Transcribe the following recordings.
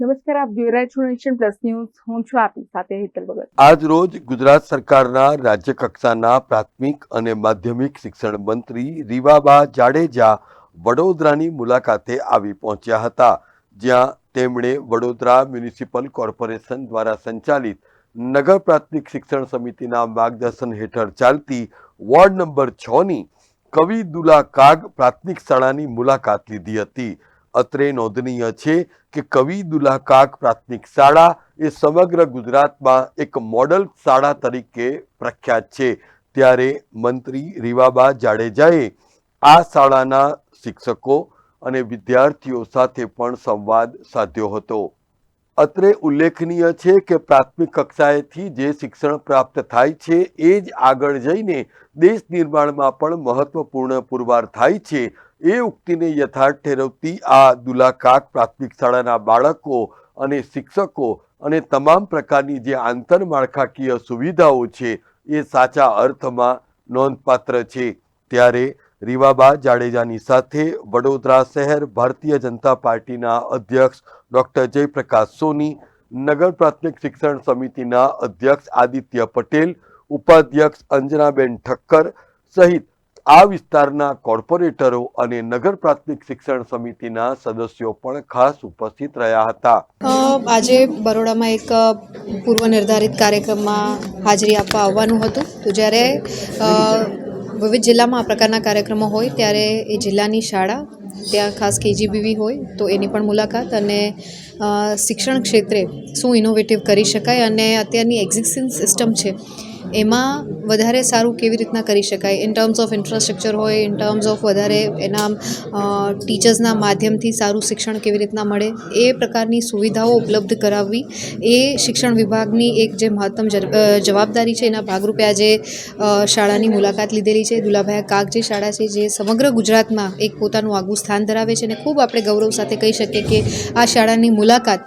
નમસ્કાર, આપ જોઈ રહ્યા છો નેશન પ્લસ ન્યૂઝ. હું છું આપની સાથે હેતલ ભગત. આજ રોજ ગુજરાત સરકારના રાજ્ય કક્ષાના પ્રાથમિક અને માધ્યમિક શિક્ષણ મંત્રી રીવાબા જાડેજા વડોદરાની મુલાકાતે આવી પહોંચ્યા હતા, જ્યાં તેમણે વડોદરા મ્યુનિસિપલ કોર્પોરેશન દ્વારા સંચાલિત નગર પ્રાથમિક શિક્ષણ સમિતિના માર્ગદર્શન હેઠળ ચાલતી વોર્ડ નંબર છ ની કવિ દુલા કાગ પ્રાથમિક શાળાની મુલાકાત લીધી હતી. અત્રે નોંધનીય છે કે કવિ દુલાકાક પ્રાથમિક શાળા એ સમગ્ર ગુજરાતમાં એક મોડલ શાળા તરીકે પ્રખ્યાત છે. ત્યારે મંત્રી રીવાબા જાડેજાએ આ શાળાના શિક્ષકો અને વિદ્યાર્થીઓ સાથે પણ સંવાદ સાધ્યો હતો. અત્રે ઉલ્લેખનીય છે કે પ્રાથમિક કક્ષાએથી જે શિક્ષણ પ્રાપ્ત થાય છે, એ જ આગળ જઈને દેશ નિર્માણમાં પણ મહત્વપૂર્ણ પુરવાર થાય છે. એ ઉક્તિને યથાર્થ ઠેરવતી આ દુલાકાક પ્રાથમિક શાળાના બાળકો અને શિક્ષકો અને તમામ પ્રકારની જે આંતરમાળખાકીય સુવિધાઓ છે, એ સાચા અર્થમાં નોંધપાત્ર છે. ત્યારે રીવાબા જાડેજાની સાથે વડોદરા શહેર ભારતીય જનતા પાર્ટીના અધ્યક્ષ ડૉક્ટર જયપ્રકાશ સોની, નગર પ્રાથમિક શિક્ષણ સમિતિના અધ્યક્ષ આદિત્ય પટેલ, ઉપાધ્યક્ષ અંજનાબેન ઠક્કર સહિત આ વિસ્તારના કોર્પોરેટરો અને નગર પ્રાથમિક શિક્ષણ સમિતિના સદસ્યો પણ ખાસ ઉપસ્થિત રહ્યા હતા. આજે બરોડામાં એક પૂર્વ નિર્ધારિત કાર્યક્રમમાં હાજરી આપવા આવવાનું હતું. તો જ્યારે વિવિધ જિલ્લામાં આ પ્રકારના કાર્યક્રમો હોય, ત્યારે એ જિલ્લાની શાળા, ત્યાં ખાસ કેજીબીવી હોય, તો એની પણ મુલાકાત અને શિક્ષણ ક્ષેત્રે શું ઇનોવેટિવ કરી શકાય અને અત્યારની એક્ઝિસ્ટિંગ સિસ્ટમ છે, એમાં વધારે સારું કેવી રીતના કરી શકાય? ઇન ટર્મ્સ ઓફ ઇન્ફ્રાસ્ટ્રક્ચર હોય ઇન ટર્મ્સ ઓફ વધારે એના ટીચર્સના માધ્યમથી સારું શિક્ષણ કેવી રીતના મળે, એ પ્રકારની સુવિધાઓ ઉપલબ્ધ કરાવવી, એ શિક્ષણ વિભાગની એક જે મહત્તમ જવાબદારી છે, એના ભાગરૂપે આજે શાળાની મુલાકાત લીધેલી છે. દુલાભાઈ કાગ જે શાળા છે, જે સમગ્ર ગુજરાતમાં એક પોતાનું આગવું સ્થાન ધરાવે છે અને ખૂબ આપણે ગૌરવ સાથે કહી શકીએ કે આ શાળાની મુલાકાત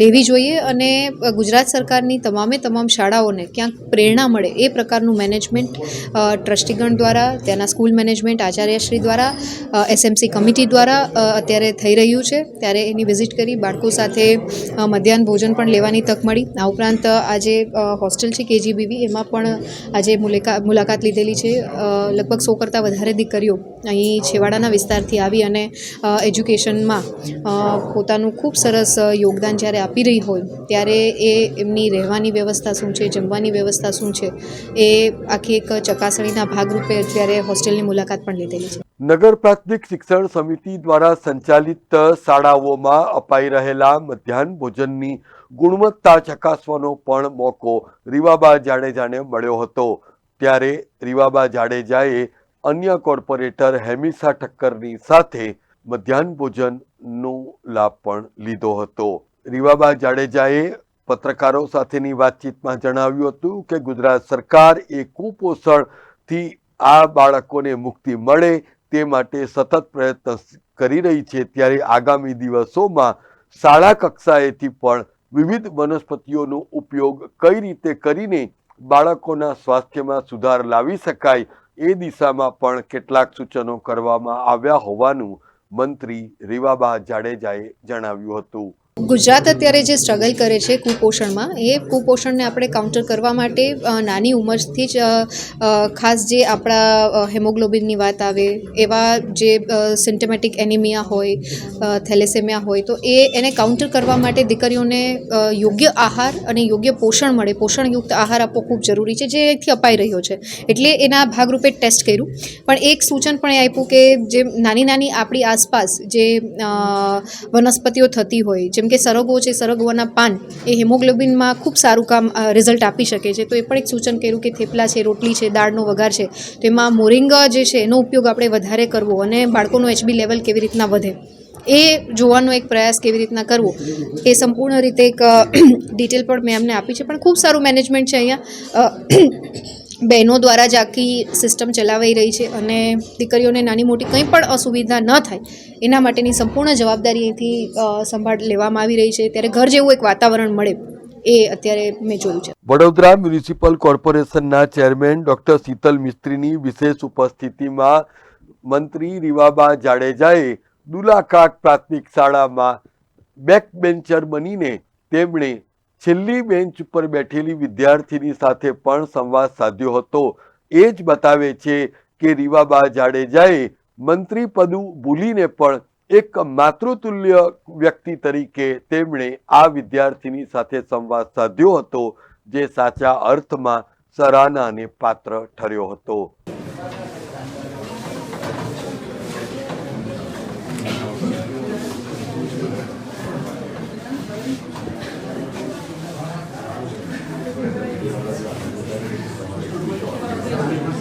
લેવી જોઈએ અને ગુજરાત સરકારની તમામે તમામ શાળાઓને ક્યાંક પ્રેરણા મળે એ પ્રકારનું મેનેજમેન્ટ ટ્રસ્ટીગણ દ્વારા, ત્યાંના સ્કૂલ મેનેજમેન્ટ આચાર્યશ્રી દ્વારા એસએમસી કમિટી દ્વારા અત્યારે થઈ રહ્યું છે. ત્યારે એની વિઝિટ કરી બાળકો સાથે મધ્યાહન ભોજન પણ લેવાની તક મળી. આ ઉપરાંત આજે હોસ્ટેલ છે કેજીબીવી, એમાં પણ આજે મુલાકા, મુલાકાત લીધેલી છે. લગભગ સો કરતાં વધારે દીકરીઓ અહીં છેવાડાના વિસ્તારથી આવી અને એજ્યુકેશનમાં પોતાનું ખૂબ સરસ યોગદાન જ્યારે આપી રહી હોય, ત્યારે એ એમની રહેવાની વ્યવસ્થા શું છે, જમવાની વ્યવસ્થા શું છે? એ આખી એક ચકાસણીના ભાગરૂપે અત્યારે હોસ્ટેલની મુલાકાત પણ લીધેલી છે. નગર પ્રાથમિક શિક્ષણ સમિતિ દ્વારા સંચાલિત શાળાઓમાં અપાઈ રહેલા મધ્યાહન ભોજનની ગુણવત્તા ચકાસવાનો પણ મોકો રીવાબા જાડેજાને મળ્યો હતો. ત્યારે રીવાબા જાડેજાએ અન્ય કોર્પોરેટર હેમિસા ઠક્કરની સાથે મધ્યાહન ભોજનનો લાભ પણ લીધો હતો. રીવાબા જાડેજાએ પત્રકારો સાથેની વાતચીતમાં જણાવ્યું હતું કે ગુજરાત સરકાર એ કુપોષણથી આ બાળકોને મુક્તિ મળે તે માટે સતત પ્રયત્ન કરી રહી છે. ત્યારે આગામી દિવસોમાં શાળા કક્ષાએથી પણ વિવિધ વનસ્પતિઓનો ઉપયોગ કઈ રીતે કરીને બાળકોના સ્વાસ્થ્યમાં સુધાર લાવી શકાય એ દિશામાં પણ કેટલાક સૂચનો કરવામાં આવ્યા હોવાનું મંત્રી રીવાબા જાડેજાએ જણાવ્યું હતું. ગુજરાત અત્યારે જે સ્ટ્રગલ કરે છે કુપોષણમાં, એ કુપોષણને આપણે કાઉન્ટર કરવા માટે નાની ઉંમરથી જ ખાસ જે આપણા હેમોગ્લોબિનની વાત આવે, એવા જે સિન્ટમેટિક એનિમિયા હોય થેલેસેમિયા હોય, તો એ એને કાઉન્ટર કરવા માટે દીકરીઓને યોગ્ય આહાર અને યોગ્ય પોષણ મળે. પોષણયુક્ત આહાર આપવો ખૂબ જરૂરી છે જે અહીંથી અપાઈ રહ્યો છે. એટલે એના ભાગરૂપે ટેસ્ટ કર્યું. પણ એક સૂચન પણ એ આપ્યું કે જે નાની નાની આપણી આસપાસ જે વનસ્પતિઓ થતી હોય, જેમ કે સરગવો છે, સરગવાના પાન એ હિમોગ્લોબિનમાં ખૂબ સારું કામ રિઝલ્ટ આપી શકે છે. તો એ પણ એક સૂચન કર્યું કે થેપલા છે, રોટલી છે, દાળનો વઘાર છે, તો એમાં મોરિંગા જે છે, એનો ઉપયોગ આપણે વધારે કરવો અને બાળકોનું એચબી લેવલ કેવી રીતના વધે એ જોવાનો એક પ્રયાસ કેવી રીતના કરવો એ સંપૂર્ણ રીતે એક ડિટેલ પણ મેં એમને આપી છે. પણ ખૂબ સારું મેનેજમેન્ટ છે અહીંયા. બહેનો દ્વારા જ આખી સિસ્ટમ ચલાવાઈ રહી છે અને દીકરીઓને નાની મોટી કંઈ પણ અસુવિધા ન થાય, એના માટેની સંપૂર્ણ જવાબદારી અહીંથી સંભાળ લેવામાં આવી રહી છે. ત્યારે ઘર જેવું એક વાતાવરણ મળે, એ અત્યારે મેં જોયું છે. વડોદરા મ્યુનિસિપલ કોર્પોરેશનના ચેરમેન ડોક્ટર શીતલ મિસ્ત્રીની વિશેષ ઉપસ્થિતિમાં મંત્રી રીવાબા જાડેજાએ દુલાકાક પ્રાથમિક શાળામાં બેક બેન્ચર બનીને તેમણે છેલ્લી બેન્ચ ઉપર બેઠેલી વિદ્યાર્થીની સાથે પણ સંવાદ સાધ્યો હતો. એ જ બતાવે છે કે રીવાબા જાડેજાએ મંત્રી પદું ભૂલીને પણ એક માતૃતુલ્ય વ્યક્તિ તરીકે તેમણે આ વિદ્યાર્થીની સાથે સંવાદ સાધ્યો હતો, જે સાચા અર્થમાં સરાહનાને પાત્ર ઠર્યો હતો.